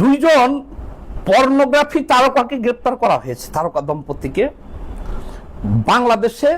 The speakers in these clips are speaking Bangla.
দুইজন পর্নোগ্রাফি তারকাকে গ্রেপ্তার করা হয়েছে, তারকা দম্পতিকে। বাংলাদেশে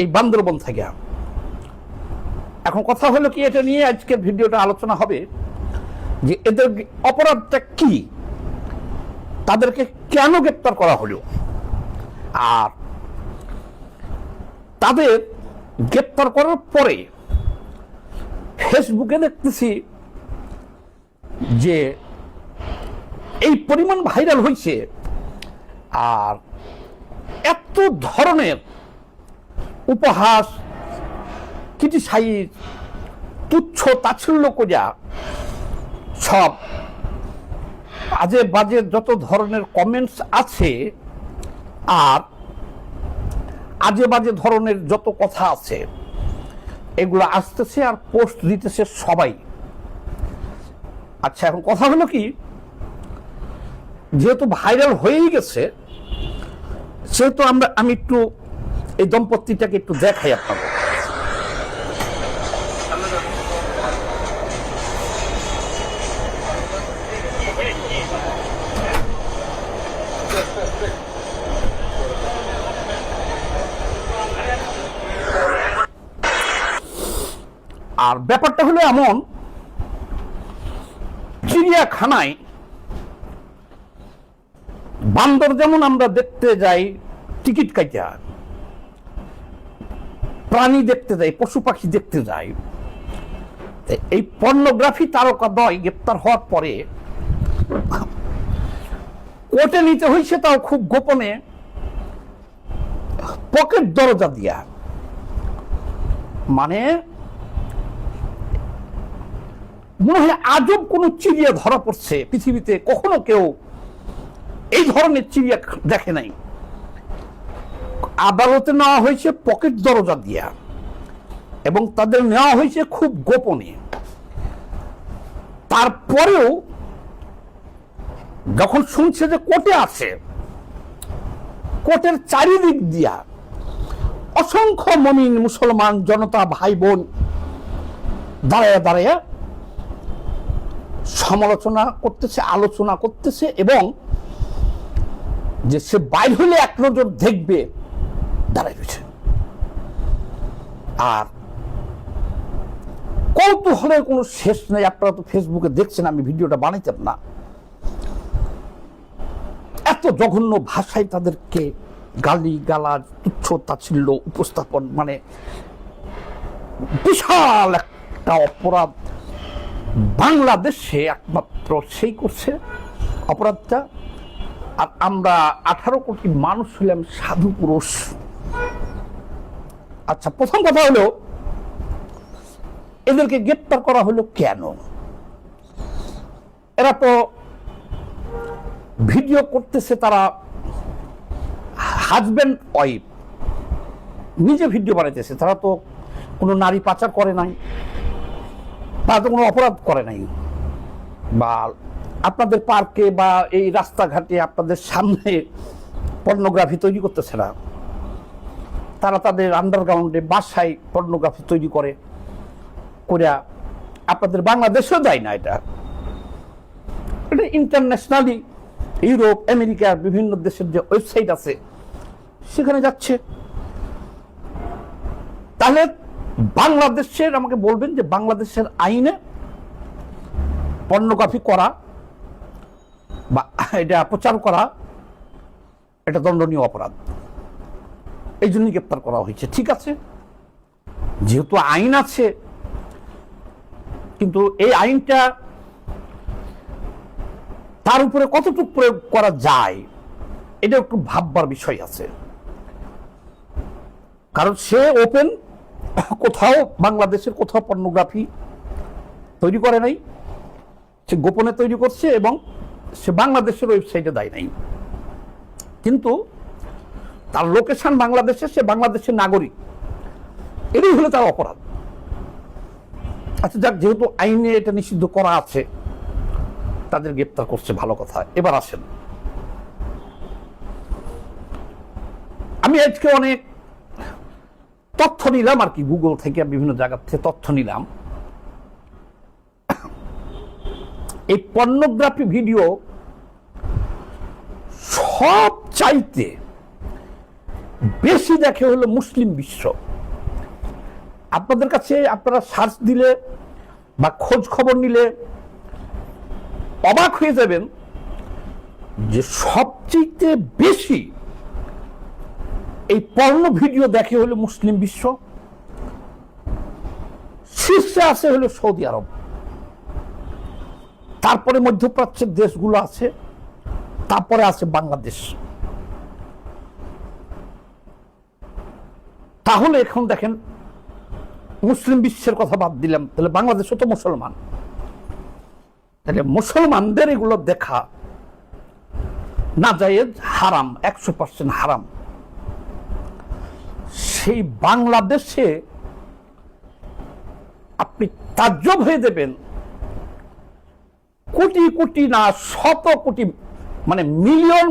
এই বান্দরবন থেকে। এখন কথা হলো কি, এটা নিয়ে আজকে ভিডিওটা আলোচনা হবে যে এদের অপরাধটা কি, তাদেরকে কেন গ্রেপ্তার করা হলো? আর তাদের গ্রেপ্তার করার পরে ফেসবুকে দেখতেছি যে এই পরিমাণ ভাইরাল হয়েছে আর এত ধরনের উপহাস ক্রিটিসাইজ তুচ্ছ, তাচ্ছিল্য করিয়া সব আজে বাজে যত ধরনের কমেন্টস আছে, আর আজে বাজে ধরনের যত কথা আছে, এগুলো আসতেছে আর পোস্ট দিতেছে সবাই। আচ্ছা এখন কথা হলো কি, যেহেতু ভাইরাল হয়েই গেছে, সেহেতু আমরা, আমি একটু এই দম্পতিটাকে একটু দেখাই আপনাদের। আর ব্যাপারটা হলো এমন চিড়িয়াখানায় বান্দর যেমন আমরা দেখতে যাই, টিকিট কাইটা। প্রাণী দেখতে যাই, পশু পাখি দেখতে যাই। এই পর্নোগ্রাফি তারকা দয় গ্রেপ্তার হওয়ার পরে কোর্টে নিতে হয়েছে তাও খুব গোপনে পকেট দরজা দিয়া। মানে মনে হয় আজব কোন চিড়িয়া ধরা পড়ছে পৃথিবীতে। কখনো কেউ এই ধরনের চিড়িয়া দেখে নাই। আদালতে নেওয়া হয়েছে পকেট দরজা দিয়া এবং তাদের নেওয়া হয়েছে খুব গোপনে। তারপরেও যখন শুনছে যে কোর্টে আছে, কোর্টের চারিদিক দিয়া অসংখ্য মমিন মুসলমান, জনতা ভাই বোন দাঁড়ায় দাঁড়ায় সমালোচনা করতেছে, আলোচনা করতেছে এবং যে সে বাইর হলে এক নজর দেখবে, দাঁড়ায় রয়েছে। আর কৌতূহলের কোনো শেষ নেই, আপনারা তো ফেসবুকে দেখছেন, আমি ভিডিওটা বানাইতাম না। এত জঘন্য ভাষায় তাদেরকে গালি গালাজ তুচ্ছ তাচ্ছিল্য, উপস্থাপন মানে বিশাল একটা অপরাধ। বাংলাদেশে একমাত্র সেই করছে অপরাধটা। আর আমরা আঠারো কোটি মানুষ হলাম সাধু পুরুষ। আচ্ছা প্রথম কথা হলো, এদেরকে গ্রেপ্তার করা হলো কেন? এরা তো ভিডিও করতেছে তারা হাজব্যান্ড ওয়াইফ নিজে ভিডিও বানাইতেছে, তারা তো কোনো নারী পাচার করে নাই। তারা তো কোনো অপরাধ করে নাই। বা আপনাদের পার্কে বা এই রাস্তাঘাটে আপনাদের সামনে পর্নোগ্রাফি তৈরি করতেছে না। তারা তাদের আন্ডারগ্রাউন্ডে বাসায় পর্নোগ্রাফি তৈরি করে করে আপনাদের বাংলাদেশেও দেয় না এটা। এটা ইন্টারন্যাশনালি ইউরোপ, আমেরিকার বিভিন্ন দেশের যে ওয়েবসাইট আছে, সেখানে যাচ্ছে। তাহলে বাংলাদেশের, আমাকে বলবেন যে বাংলাদেশের আইনে পর্নোগ্রাফি করা বা এটা প্রচার করা, এটা দণ্ডনীয় অপরাধ। এই জন্যই গ্রেপ্তার করা হয়েছে। ঠিক আছে? যেহেতু আইন আছে, কিন্তু এই আইনটা তার উপরে কতটুকু প্রয়োগ করা যায় এটা একটু ভাববার বিষয় আছে। কারণ সে ওপেন কোথাও বাংলাদেশের কোথাও পর্নোগ্রাফি তৈরি করে নাই, সে গোপনে তৈরি করছে এবং সে বাংলাদেশের ওয়েবসাইটে দেয় নাই। কিন্তু তার লোকেশন বাংলাদেশে সে বাংলাদেশের নাগরিক। এটাই হলো তার অপরাধ। আচ্ছা যাক, যেহেতু আইনে এটা নিষিদ্ধ করা আছে, তাদের গ্রেপ্তার করছে, ভালো কথা। এবার আসেন। আমি আজকে অনেক তথ্য নিলাম আর কি গুগল থেকে বিভিন্ন জায়গা থেকে তথ্য নিলাম। এই পর্নোগ্রাফি ভিডিও সব চাইতে বেশি দেখে হলো মুসলিম বিশ্ব। আপনাদের কাছে আপনারা সার্চ দিলে বা খোঁজ খবর নিলে অবাক হয়ে যাবেন যে সবচেয়ে বেশি এই পর্ণ ভিডিও দেখে হলো মুসলিম বিশ্ব, শীর্ষে আছে হলো সৌদি আরব। তারপরে মধ্যপ্রাচ্যের দেশগুলো আছে, তারপরে আছে বাংলাদেশ। তাহলে এখন দেখেন, মুসলিম বিশ্বের কথা বাদ দিলাম, তাহলে বাংলাদেশও তো মুসলমান। তাহলে মুসলমানদের এগুলো দেখা না জায়েজ হারাম, একশো পার্সেন্ট হারাম। সেই বাংলাদেশে আপনি তাজ্জব হয়ে দেবেন। কোটি কোটি না, শত কোটি মানে মিলিয়ন,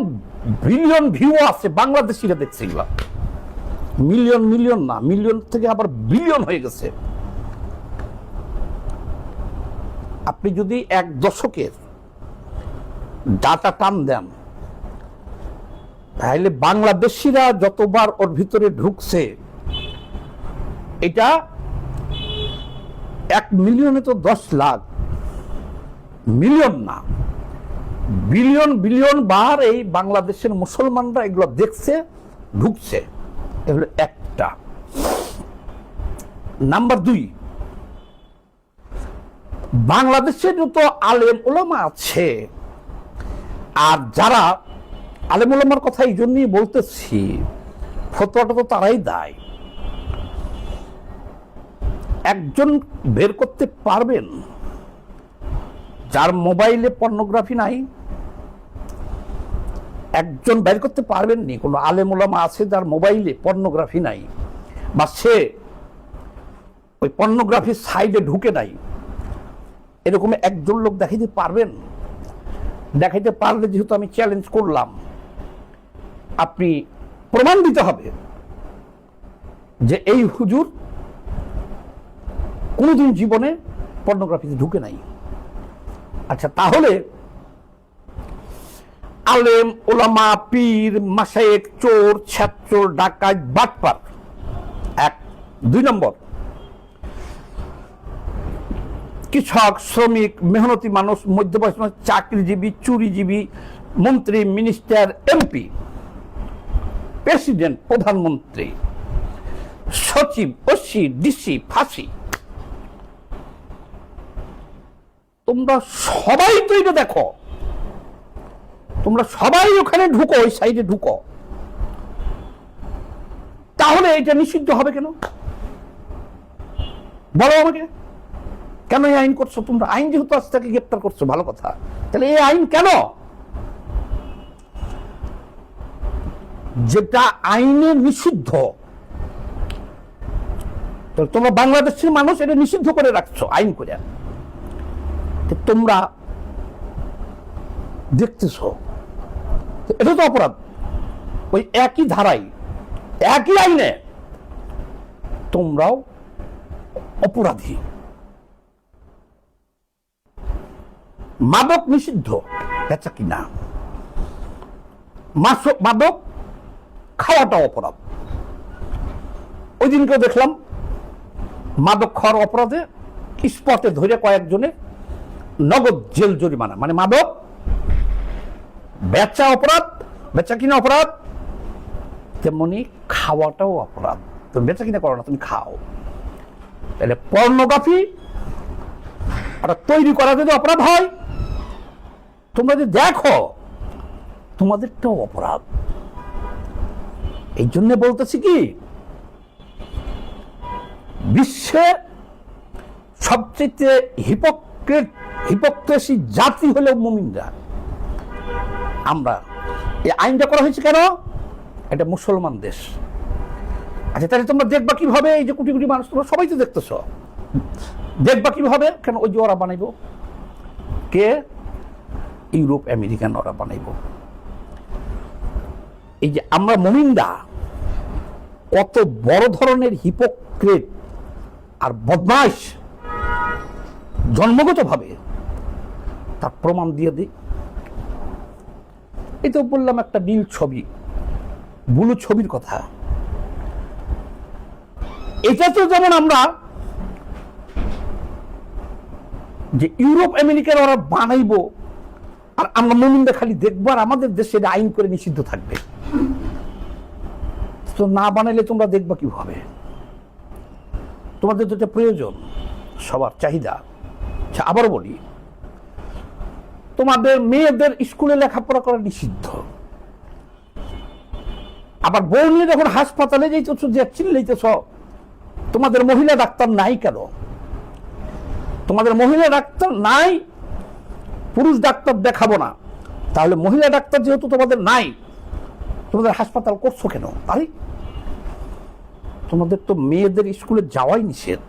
বিলিয়ন ভিউ আছে বাংলাদেশিরা দেখছে এগুলা। মিলিয়ন মিলিয়ন না, মিলিয়ন থেকে আবার বিলিয়ন হয়ে গেছে। আপনি যদি এক দশকের ডাটা টান দেন, তাহলে বাংলাদেশিরা যতবার ওর ভিতরে ঢুকছে এটা এক মিলিয়নে তো দশ লাখ। মিলিয়ন না। বিলিয়ন বিলিয়ন বার এই বাংলাদেশের মুসলমানরা এগুলো দেখছে, ঢুকছে। এগুলো একটা। নাম্বার দুই, বাংলাদেশে যত আলেম ওলামা আছে, আর যারা আলেম ওলামার কথা এই জন্যই বলতেছি, ফতোয়াটা তো তারাই দেয়। একজন বের করতে পারবেন। যার মোবাইলে পর্নোগ্রাফি নাই, একজন বের করতে পারবেননি। কোনো আলেম ওলামা আছে যার মোবাইলে পর্নোগ্রাফি নাই, বা সে ওই পর্নোগ্রাফির সাইডে ঢুকে নাই। এরকম একজন লোক দেখাইতে পারবেন? দেখাইতে পারলে যেহেতু আমি চ্যালেঞ্জ করলাম, আপনি প্রমাণ দিতে হবে যে এই হুজুর কোনোদিন জীবনে পর্নোগ্রাফিতে ঢুকে নাই। আচ্ছা তাহলে আলেম ওলামা পীর মাসায়েক চোর ছাত্র ডাকাত বাটপার। এক দুই নম্বর। কৃষক শ্রমিক মেহনতি মানুষ মধ্যবয়স মানুষ, চাকরিজীবী চুরিজীবী মন্ত্রী মিনিস্টার এমপি। প্রেসিডেন্ট প্রধানমন্ত্রী। সচিব ওসি ডিসি ফাঁসি। তোমরা সবাই তো এটা দেখো। তোমরা সবাই ওখানে ঢুকো, ওই সাইডে ঢুকো। তাহলে এটা নিষিদ্ধ হবে কেন? বলো আমাকে। কেন এই আইন করছ তোমরা? আইন যেহেতু আজ তাকে গ্রেপ্তার করছ, ভালো কথা। তাহলে এই আইন কেন? যেটা আইনে নিষিদ্ধ। তোমরা বাংলাদেশের মানুষ এটা নিষিদ্ধ করে রাখছো, আইন করে। তোমরা দেখতেছ এটা তো অপরাধ। ওই একই ধারাই একই আইনে তোমরাও অপরাধী। মাদক নিষিদ্ধ, বেচা কিনা। মাদক খাওয়াটা অপরাধ। ওই দিনকে দেখলাম, মাদক খাওয়ার অপরাধে স্পটে ধরে কয়েকজনে নগদ জেল জরিমানা। মানে মাদক, বেচা অপরাধ বেচা কিনা অপরাধ, তেমনি খাওয়াটাও অপরাধ। তুমি বেচা কিনা করো না, তুমি খাও। তাহলে পর্নোগ্রাফি আর তৈরি করা যদি অপরাধ হয়, তোমরা যদি দেখো, তোমাদেরটাও অপরাধ। এই জন্য বলতেছি কি, বিশ্বে সবচেয়ে হিপোক্রেট হিপোক্রেসি জাতি হলো মুমিনরা। আমরা এই আইনটা করা হয়েছে কেন? এটা মুসলমান দেশ। আচ্ছা তাহলে তোমরা দেখবা কীভাবে এই যে কোটি কোটি মানুষ, তোমরা সবাই তো দেখতেছ। দেখবা কীভাবে? কেন ওই যে ওরা বানাইব? কে? ইউরোপ, আমেরিকান ওরা বানাইব। এই যে আমরা মমিন্দা কত বড় ধরনের হিপোক্রেট আর বদমাস জন্মগতভাবে তার প্রমাণ দিয়ে দিই। এই তো বললাম একটা নীল ছবি, বুলু ছবির কথা। এটা তো যেমন আমরা যে ইউরোপ, আমেরিকার ওরা বানাইবো, আর আমরা মমিনটা খালি দেখব, আর আমাদের দেশে আইন করে নিষিদ্ধ থাকবে। তো না বানাইলে তোমরা দেখবা কীভাবে? তোমাদের তো প্রয়োজন, সবার চাহিদা। আচ্ছা আবার বলি তোমাদের মেয়েদের স্কুলে লেখাপড়া করা নিষিদ্ধ। আবার বউ নিয়ে যখন হাসপাতালে যাইতেছ যে চিল্লাইতেছ তোমাদের মহিলা ডাক্তার নাই কেন? তোমাদের মহিলা ডাক্তার নাই, পুরুষ ডাক্তার দেখাবো না। তাহলে মহিলা ডাক্তার যেহেতু তোমাদের নাই, তোমাদের হাসপাতাল করছ কেন? তাই? তোমাদের তো মেয়েদের স্কুলে যাওয়াই নিষেধ।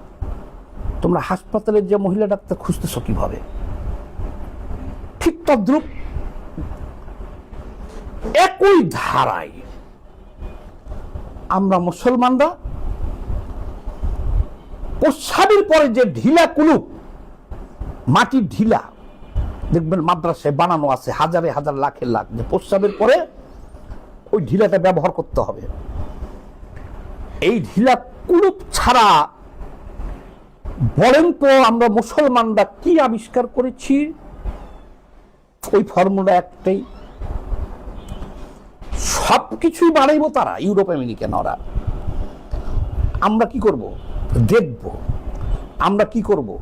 তোমরা হাসপাতালে যে মহিলা ডাক্তার খুঁজতেছো কীভাবে? ঠিক তদ্রুপ একই ধারায় আমরা মুসলমানরা প্রস্রাবের পরে যে ঢিলা কুলুপ, মাটির ঢিলা, দেখবেন মাদ্রাসায় বানানো আছে, হাজারে হাজার লাখের লাখ, যে প্রস্রাবের পরে ওই ঢিলাটা ব্যবহার করতে হবে। এই ঢিলা কুলুপ ছাড়া বলেন তো আমরা মুসলমানরা কি আবিষ্কার করেছি? ওই ফর্মুলা একটাই। সব কিছুই বাড়াইব তারা, ইউরোপ, আমেরিকান ওরা। আমরা কি করব? দেখব। আমরা কি করব?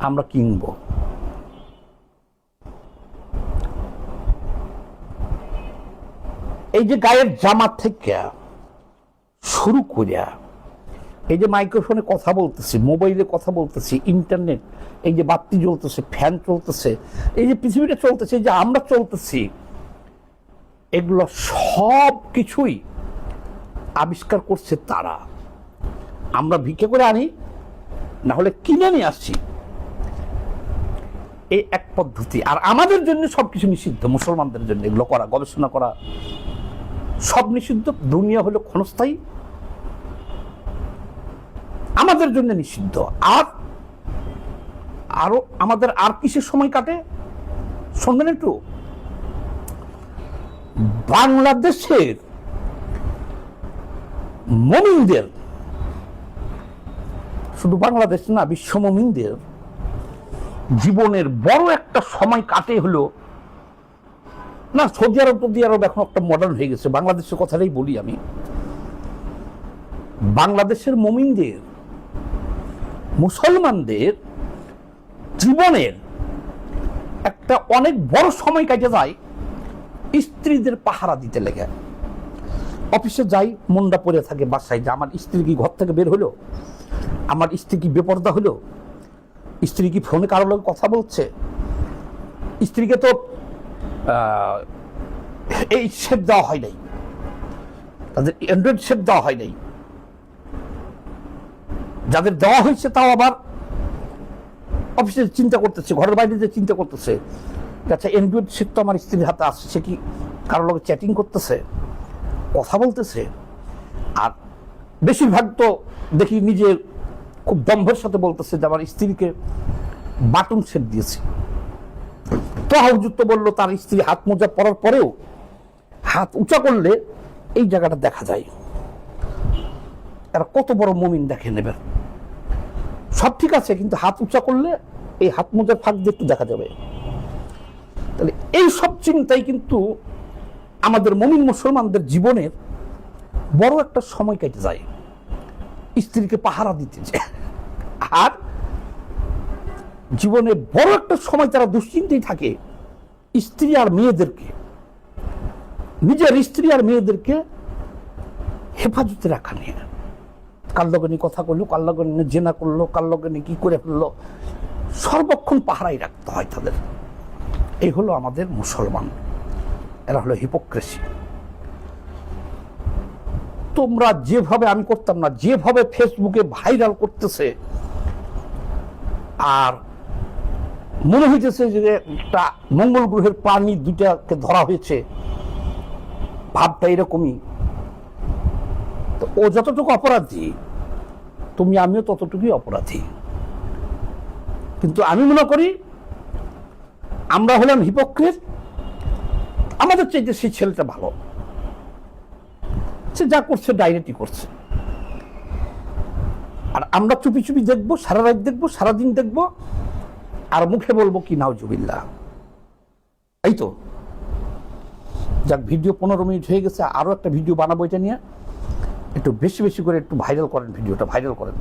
আমরা কিনব। এই যে গায়ের জামা থেকে শুরু করিয়া এই যে মাইক্রোফোনে কথা বলতেছি, মোবাইলে কথা বলতেছি, ইন্টারনেট, এই যে বাতি জ্বলতেছে, ফ্যান চলতেছে, এই যে পৃথিবীটা চলতেছে যে আমরা চলতেছি, এগুলো সব কিছুই আবিষ্কার করছে তারা। আমরা ভিক্ষে করে আনি না হলে কিনে নিয়ে আসছি। এই এক পদ্ধতি। আর আমাদের জন্য সব কিছু নিষিদ্ধ, মুসলমানদের জন্য এগুলো করা, গবেষণা করা। সব নিষিদ্ধ, দুনিয়া হলো ক্ষণস্থায়ী। আমাদের জন্য নিষিদ্ধ। আর আরও আমাদের আর কিসের সময় কাটে? শুনবেন একটু। বাংলাদেশের মমিনদের, শুধু বাংলাদেশ না, বিশ্ব মমিনদের জীবনের বড় একটা সময় কাটে হলো, না, সৌদি আরব সৌদি আরব এখন একটা মডার্ন হয়ে গেছে। বাংলাদেশের কথাটাই বলি আমি। বাংলাদেশের মমিনদের মুসলমানদের জীবনের একটা অনেক বড় সময় কাটে যায়, স্ত্রীদের পাহারা দিতে লেগে। অফিসে যাই মনটা পড়ে থাকে বাসায়, যে আমার স্ত্রী কি ঘর থেকে বের হলো? আমার স্ত্রী কি বেপর্দা হলো? স্ত্রী কি ফোনে কারোর লোক কথা বলছে? স্ত্রীকে তো এই শেপ দেওয়া হয় নাই। তাদের অ্যান্ড্রয়েড শেপ দেওয়া হয় নাই। যাদের দেওয়া হয়েছে তাও আবার অফিসে চিন্তা করতেছে, ঘরের বাইরে যে চিন্তা করতেছে। আচ্ছা অ্যান্ড্রয়েড সিট তো আমার স্ত্রীর হাতে আসছে, সে কি কারোর লগে চ্যাটিং করতেছে? কথা বলতেছে। আর বেশিরভাগ তো দেখি নিজের খুব দম্ভের সাথে বলতেছে যে আমার স্ত্রীকে বাটন সেট দিয়েছি। তো হুজুর তো বলল, তার স্ত্রী হাত মোজা পরার পরেও হাত উঁচা করলে এই জায়গাটা দেখা যায়। এরা কত বড় মমিন দেখে নেবেন সব ঠিক আছে, কিন্তু হাত উঁচা করলে এই হাত মোজার ফাঁক দিয়ে একটু দেখা যাবে। তাহলে এই সব চিন্তাই কিন্তু আমাদের মমিন মুসলমানদের জীবনের বড় একটা সময় কেটে যায়। স্ত্রীকে পাহারা দিতে যায় আর জীবনে বড় একটা সময় তারা দুশ্চিন্তায় থাকে, স্ত্রী আর মেয়েদেরকে। নিজের স্ত্রী আর মেয়েদেরকে হেফাজতে রাখা নিয়ে। কার লগে নিয়ে কথা করল কার লগে নিয়ে জেনা করল কার লগে নিয়ে কি করে ফেলল? সর্বক্ষণ পাহারাই রাখতে হয় তাদের। এই হলো আমাদের মুসলমান। এরা হলো হিপোক্রেসি তোমরা যেভাবে আমি করতাম না, যেভাবে ফেসবুকে ভাইরাল করতেছে, আর মনে হইতেছে যে একটা মঙ্গল গ্রহের প্রাণী দুটাকে ধরা হয়েছে, ভাবটা এরকমই। তো ও যতটুকু অপরাধী, তুমি আমিও ততটুকুই অপরাধী। কিন্তু আমি মনে করি, আমরা হলাম হিপোক্রেট আমাদের চাইতে সেই ছেলেটা ভালো। সে যা করছে, ডাইরেক্টই করছে। আর আমরা চুপি চুপি দেখব, সারা রাত দেখব সারাদিন দেখব, আর মুখে বলব কি নাওজুবিল্লা এই তো। যাক, ভিডিও পনেরো মিনিট হয়ে গেছে আরও একটা ভিডিও বানাবো এটা নিয়ে। একটু বেশি বেশি করে একটু ভাইরাল করেন ভিডিওটা ভাইরাল করেন।